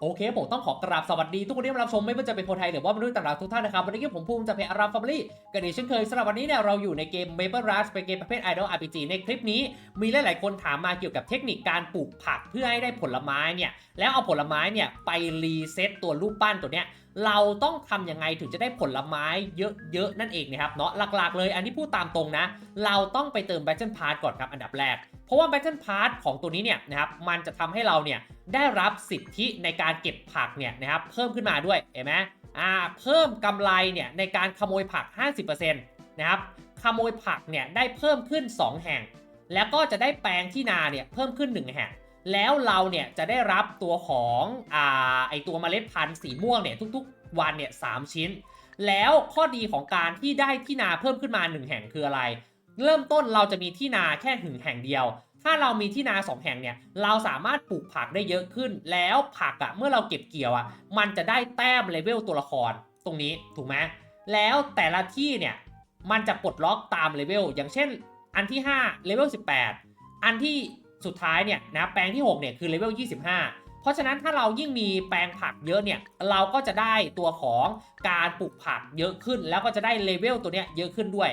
โอเคผมต้องขอกราบสวัสดีทุกคนที่มารับชมไม่ว่าจะเป็นคนไทยหรือว่ามนุษย์ต่างดาวทุกท่านนะครับวันนี้ผมภูมิจะเพอาราฟามิลี่กันอีกเช่นเคยสำหรับวันนี้เนี่ยเราอยู่ในเกม Maple Rush เป็นเกมประเภท Idol RPG ในคลิปนี้ มีหลาย ๆ คนถามมาเกี่ยวกับเทคนิคการปลูกผักเพื่อให้ได้ผลไม้เนี่ยแล้วเอาผลไม้เนี่ยไปรีเซ็ตตัวรูปปั้นตัวเนี้ยเราต้องทำยังไงถึงจะได้ผลไม้เยอะ ๆ นั่นเองนะครับเนาะหลัก ๆ เลยอันนี้พูดตามตรงนะ เราต้องไปเติม Battle Pass ก่อนครับอันดับแรก เพราะว่า Battle Pass ของตัวนี้เนี่ยนะครับมันจะทำให้เราเนี่ยได้รับสิทธิในการเก็บผักเนี่ยนะครับเพิ่มขึ้นมาด้วยเห็นไหมอ่าเพิ่มกำไรเนี่ยในการขโมยผัก 50%นะครับขโมยผักเนี่ยได้เพิ่มขึ้น 2 แห่ง แล้วก็จะได้แปลงที่นาเนี่ยเพิ่มขึ้น 1 แห่ง แล้วเราเนี่ยจะได้รับตัวของอ่าไอตัวเมล็ดพันธุ์สีม่วงเนี่ยทุกๆ วันเนี่ยสชิ้น แล้วข้อดีของการที่ได้ที่นาเพิ่มขึ้นมา 1 แห่งคืออะไร เริ่มต้นเราจะมีที่นาแค่หึงแห่งเดียว ถ้าเรามีที่นา2แห่งเนี่ย เราสามารถปลูกผักได้เยอะขึ้น แล้วผักอะเมื่อเราเก็บเกี่ยวอะมันจะได้แต้มเลเวลตัวละครตรงนี้ถูกไหมแล้วแต่ละที่เนี่ยมันจะปลดล็อกตามเลเวลอย่างเช่น อันที่5เลเวล18 อันที่สุดท้ายเนี่ยนะแปลงที่6เนี่ยคือเลเวล25 เพราะฉะนั้นถ้าเรายิ่งมีแปลงผักเยอะเนี่ยเราก็จะได้ตัวของการปลูกผักเยอะขึ้น แล้วก็จะได้เลเวลตัวเนี้ยเยอะขึ้นด้วย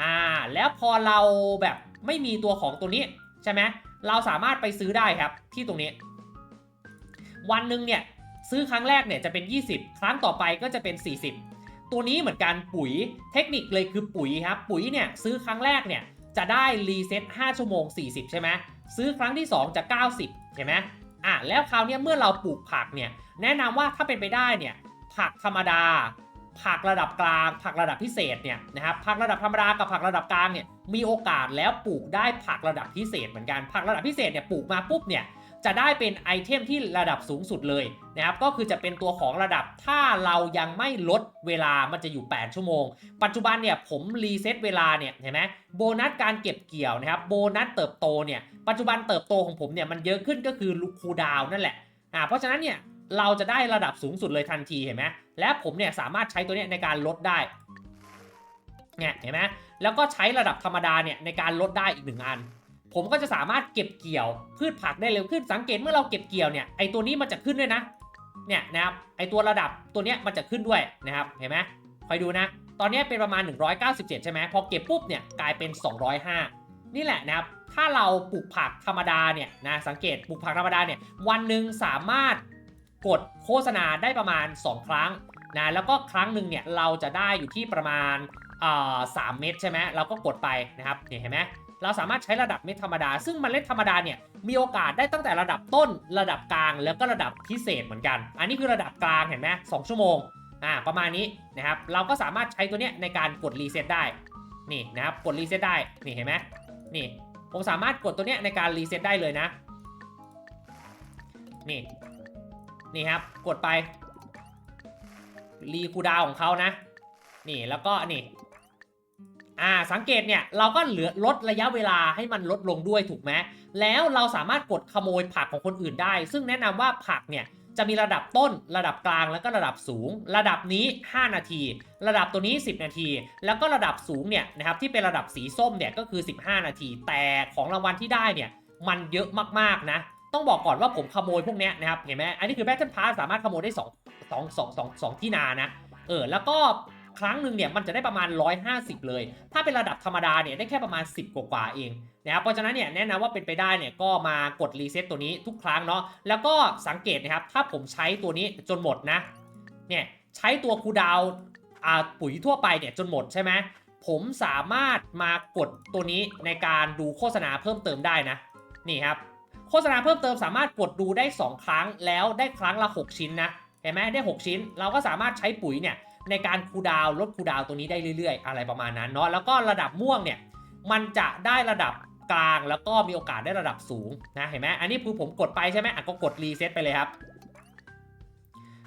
อ่า แล้วพอเราแบบไม่มีตัวของตัวนี้ใช่ไหมเราสามารถไปซื้อได้ครับที่ตรงนี้ วันหนึ่งเนี่ยซื้อครั้งแรกเนี่ยจะเป็น 20 ครั้งต่อไปก็จะเป็น 40 ตัวนี้เหมือนกันปุ๋ยเทคนิคเลยคือปุ๋ยครับปุ๋ยเนี่ยซื้อครั้งแรกเนี่ยจะได้รีเซ็ต5ชั่วโมง 40 ใช่ไหมซื้อครั้งที่ 2 จะ 90เห็นไหมอะแล้วคราวนี้เมื่อเราปลูกผักเนี่ยแนะนำว่าถ้าเป็นไปได้เนี่ยผักธรรมดา ผักระดับกลาง ผักระดับพิเศษเนี่ยนะครับผักระดับธรรมดากับผักระดับกลางเนี่ยมีโอกาสแล้วปลูกได้ผักระดับพิเศษเหมือนกันผักระดับพิเศษเนี่ยปลูกมาปุ๊บเนี่ยจะได้เป็นไอเทมที่ระดับสูงสุดเลยนะครับก็คือจะเป็นตัวของระดับถ้าเรายังไม่ลดเวลามันจะอยู่ 8 ชั่วโมง ปัจจุบันเนี่ยผมรีเซ็ตเวลาเนี่ยเห็นไหมโบนัสการเก็บเกี่ยวนะครับโบนัสเติบโตเนี่ยปัจจุบันเติบโตของผมเนี่ยมันเยอะขึ้นก็คือลูคูดาวนั่นแหละอ่าเพราะฉะนั้นเนี่ย เราจะได้ระดับสูงสุดเลยทันทีเห็นไหมและผมเนี่ยสามารถใช้ตัวเนี้ยในการลดได้เนี่ยเห็นไหมแล้วก็ใช้ระดับธรรมดาเนี่ยในการลดได้อีกหนึ่งอัน ผมก็จะสามารถเก็บเกี่ยวพืชผักได้เร็วขึ้นสังเกตเมื่อเราเก็บเกี่ยวเนี่ยไอตัวนี้มันจะขึ้นด้วยนะเนี่ยนะครับไอตัวระดับตัวเนี้ยมันจะขึ้นด้วยนะครับเห็นไหมคอยดูนะ ตอนนี้เป็นประมาณ 197 ใช่ไหมพอเก็บปุ๊บเนี่ยกลายเป็น 205 นี่แหละนะครับถ้าเราปลูกผักธรรมดาเนี่ยนะสังเกตปลูกผักธรรมดาเนี่ยวันหนึ่งสามารถ กดโฆษณาได้ประมาณ 2 ครั้งนะแล้วก็ครั้งหนึ่งเนี่ยเราจะได้อยู่ที่ประมาณสามเม็ดใช่ไหมเราก็กดไปนะครับเนี่ยเห็นไหมเราสามารถใช้ระดับเม็ดธรรมดา ซึ่งเมล็ดธรรมดาเนี่ยมีโอกาสได้ตั้งแต่ระดับต้นระดับกลางแล้วก็ระดับพิเศษเหมือนกัน อันนี้คือระดับกลางเห็นไหมสองชั่วโมงอ่าประมาณนี้นะครับเราก็สามารถใช้ตัวเนี้ยในการกดรีเซ็ตได้นี่นะครับกดรีเซ็ตได้นี่เห็นไหมนี่ผมสามารถกดตัวเนี้ยในการรีเซ็ตได้เลยนะนี่ นี่ครับ กดไป รีคูดาวของเขานะ นี่แล้วก็นี่ อ่าสังเกตเนี่ย เราก็เหลือลดระยะเวลาให้มันลดลงด้วยถูกไหมแล้วเราสามารถกดขโมยผักของคนอื่นได้ ซึ่งแนะนำว่าผักเนี่ยจะมีระดับต้น ระดับกลางแล้วก็ระดับสูง ระดับนี้ 5 นาที ระดับตัวนี้ 10 นาที แล้วก็ระดับสูงเนี่ยนะครับที่เป็นระดับสีส้มเนี่ยก็คือ 15 นาที แต่ของรางวัลที่ได้เนี่ยมันเยอะมากๆนะ ต้องบอกก่อนว่าผมขโมยพวกเนี้ยนะครับ เห็นไหมอันนี้คือ Battle Pass สามารถขโมยได้2 2 2 2 2ที่นานะ เออ แล้วก็ครั้งหนึ่งเนี่ยมันจะได้ประมาณ 150 เลย ถ้าเป็นระดับธรรมดาเนี่ยได้แค่ประมาณ 10 กว่าๆเองนะครับ เพราะฉะนั้นเนี่ยแนะนำว่าเป็นไปได้เนี่ยก็มากดรีเซ็ตตัวนี้ทุกครั้งเนาะ แล้วก็สังเกตนะครับ ถ้าผมใช้ตัวนี้จนหมดนะ เนี่ยใช้ตัวคูดาวอ่าปุ๋ยทั่วไปเนี่ยจนหมดใช่ไหมผมสามารถมากดตัวนี้ในการดูโฆษณาเพิ่มเติมได้นะ นี่ครับ โฆษณาเพิ่มเติมสามารถกดดูได้ 2 ครั้งแล้วได้ครั้งละ 6 ชิ้นนะเห็นไหมได้ 6 ชิ้น เราก็สามารถใช้ปุ๋ยเนี่ยในการคูดาวลดคูดาวตัวนี้ได้เรื่อย ๆ อะไรประมาณนั้นเนาะแล้วก็ระดับม่วงเนี่ยมันจะได้ระดับกลางแล้วก็มีโอกาสได้ระดับสูงนะเห็นไหมอันนี้คือผมกดไปใช่ไหมอะก็กดรีเซ็ตไปเลยครับ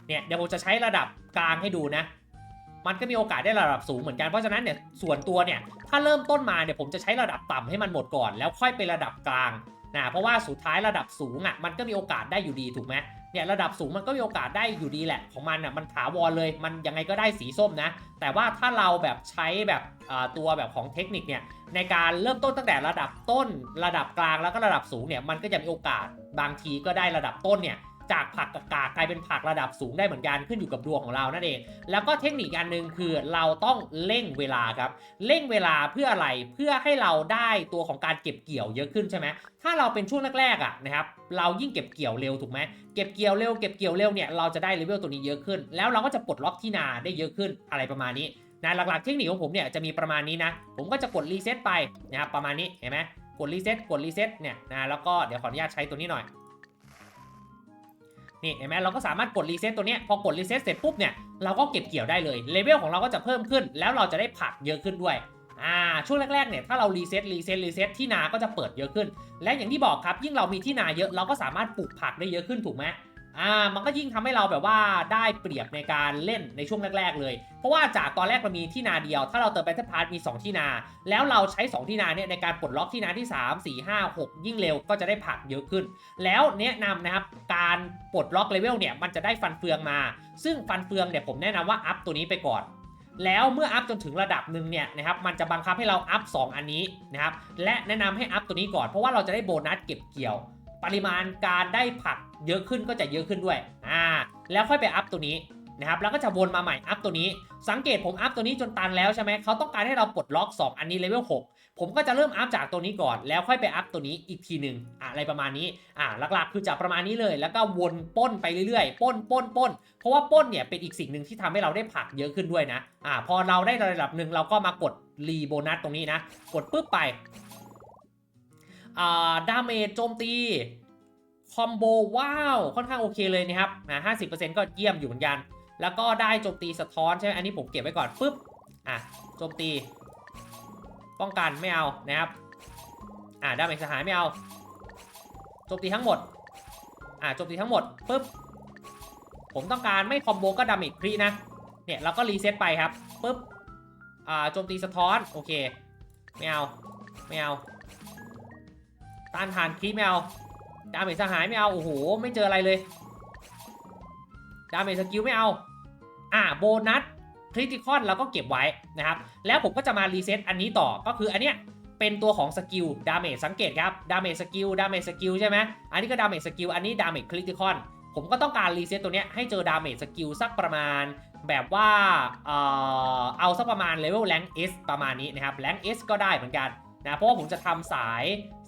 เนี่ยเดี๋ยวผมจะใช้ระดับกลางให้ดูนะ มันก็มีโอกาสได้ระดับสูงเหมือนกันเพราะฉะนั้นเนี่ยส่วนตัวเนี่ยถ้าเริ่มต้นมาเนี่ยผมจะใช้ระดับต่ำให้มันหมดก่อน แล้วค่อยไประดับกลาง นะเพราะว่าสุดท้ายระดับสูงอะมันก็มีโอกาสได้อยู่ดีถูกไหมเนี่ยระดับสูงมันก็มีโอกาสได้อยู่ดีแหละของมันอะมันถาวรเลยมันยังไงก็ได้สีส้มนะ แต่ว่าถ้าเราแบบใช้แบบตัวแบบของเทคนิคเนี่ยในการเริ่มต้นตั้งแต่ระดับต้น ระดับกลางแล้วก็ระดับสูงเนี่ยมันก็จะมีโอกาสบางทีก็ได้ระดับต้นเนี่ย จากผักกากๆกลายเป็นผักระดับสูงได้เหมือนกันขึ้นอยู่กับดวงของเรานั่นเอง แล้วก็เทคนิคอันหนึ่งคือเราต้องเร่งเวลาครับเร่งเวลาเพื่ออะไรเพื่อให้เราได้ตัวของการเก็บเกี่ยวเยอะขึ้นใช่ไหมถ้าเราเป็นช่วงแรกๆอะนะครับเรายิ่งเก็บเกี่ยวเร็วถูกไหมเก็บเกี่ยวเร็วเก็บเกี่ยวเร็วเนี่ยเราจะได้เลเวลตัวนี้เยอะขึ้น แล้วเราก็จะปลดล็อกที่นาได้เยอะขึ้นอะไรประมาณนี้นะหลักๆเทคนิคของผมเนี่ยจะมีประมาณนี้นะ ผมก็จะกดรีเซ็ตไปนะครับประมาณนี้เห็นไหมกดรีเซ็ตกดรีเซ็ตเนี่ยนะแล้วก็เดี๋ยวขออนุญาตใช้ตัวนี้หน่อย นี่เห็นไหมเราก็สามารถกดรีเซ็ตตัวเนี้ยพอกดรีเซ็ตเสร็จปุ๊บเนี่ยเราก็เก็บเกี่ยวได้เลยเลเวลของเราก็จะเพิ่มขึ้น แล้วเราจะได้ผักเยอะขึ้นด้วยอ่าช่วงแรกๆเนี่ยถ้าเรารีเซ็ตรีเซ็ตรีเซ็ตที่นาก็จะเปิดเยอะขึ้น และอย่างที่บอกครับยิ่งเรามีที่นาเยอะเราก็สามารถปลูกผักได้เยอะขึ้นถูกไหม อ่ามันก็ยิ่งทำให้เราแบบว่าได้เปรียบในการเล่นในช่วงแรก ๆ เลย เพราะว่าจากตอนแรกเรามีที่นาเดียว ถ้าเราเติมแบทเทิลพาร์ตมี 2 ที่นา แล้วเราใช้ 2 ที่นาเนี่ยในการปลดล็อกที่นาที่ 3 4 5 6 ยิ่งเร็วก็จะได้ผักเยอะขึ้น แล้วแนะนำนะครับการปลดล็อกเลเวลเนี่ยมันจะได้ฟันเฟืองมา ซึ่งฟันเฟืองเนี่ยผมแนะนำว่าอัพตัวนี้ไปก่อนแล้วเมื่ออัพจนถึงระดับหนึ่งเนี่ยนะครับมันจะบังคับให้เราอัพ 2 อันนี้นะครับและแนะนำให้อัพตัวนี้ก่อนเพราะว่าเราจะได้โบนัสเก็บเกี่ยว ปริมาณการได้ผัก เยอะขึ้นก็จะเยอะขึ้นด้วยอ่าแล้วค่อยไปอัพตัวนี้นะครับแล้วก็จะวนมาใหม่อัพตัวนี้ สังเกตผมอัพตัวนี้จนตันแล้วใช่ไหมเขาต้องการให้เราปลดล็อก 2 อันนี้เลเวล6ผมก็จะเริ่มอัพจากตัวนี้ก่อน แล้วค่อยไปอัพตัวนี้อีกทีหนึ่งอะไรประมาณนี้อ่าหลักๆ คือจะประมาณนี้เลย แล้วก็วนป้นไปเรื่อยๆ ป้นป้นป้นเพราะว่าป้นเนี่ยเป็นอีกสิ่งหนึ่งที่ทำให้เราได้ผักเยอะขึ้นด้วยนะอ่าพอเราได้ระดับหนึ่งเราก็มากดรีโบนัสตรงนี้นะ กดปุ๊บไปอ่าดาเมจโจมตี คอมโบว้าว ค่อนข้างโอเคเลยนะครับนะห้าสิบเปอร์เซ็นต์ก็เยี่ยมอยู่เหมือนกัน แล้วก็ได้โจมตีสะท้อนใช่ไหมอันนี้ผมเก็บไว้ก่อนปุ๊บอะโจมตี ป้องกันไม่เอานะครับอะดาเมจสหายไม่เอาโจมตีทั้งหมดอะโจมตีทั้งหมดปุ๊บผมต้องการไม่คอมโบก็ดาเมจครีนะเนี่ยเราก็รีเซ็ตไปครับปุ๊บอ่าโจมตีสะท้อนโอเคไม่เอาไม่เอาต้านทานครีไม่เอา ดาเมจสหายไม่เอา โอ้โห ไม่เจออะไรเลย ดาเมจสกิลไม่เอา อ่าโบนัสคริติคอนเราก็เก็บไว้นะครับ แล้วผมก็จะมารีเซ็ตอันนี้ต่อ ก็คืออันเนี้ยเป็นตัวของสกิลดาเมจสังเกตครับ ดาเมจสกิล ดาเมจสกิลใช่ไหมอันนี้ก็ดาเมจสกิล อันนี้ดาเมจคริติคอน ผมก็ต้องการรีเซ็ตตัวเนี้ยให้เจอดาเมจสกิลสักประมาณ แบบว่า เอ่อ เอาสักประมาณเลเวลแรงเอสประมาณนี้นะครับ แรงเอสก็ได้เหมือนกันนะ เพราะว่าผมจะทำสาย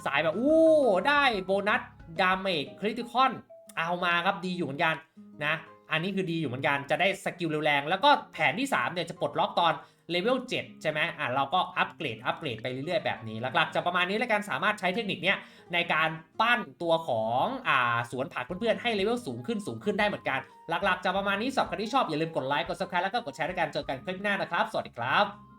สายแบบ อู้ ได้โบนัส ดาเมจคริติคอนเอามาครับดีอยู่เหมือนกันนะอันนี้คือดีอยู่เหมือนกันจะได้สกิลเร็วแรงแล้วก็แผนที่3เนี่ยจะปลดล็อกตอนเลเวล7ใช่ไหมอะเราก็อัปเกรดอัปเกรดไปเรื่อยๆแบบนี้หลักๆจะประมาณนี้แล้วกันสามารถใช้เทคนิคเนี้ยในการปั้นตัวของอ่าสวนผักเพื่อนๆให้เลเวลสูงขึ้นสูงขึ้นได้เหมือนกัน หลักๆจะประมาณนี้สำหรับใครที่ชอบอย่าลืมกดไลค์กด subscribe แล้วก็กดแชร์ด้วยกันเจอกันคลิปหน้านะครับ สวัสดีครับ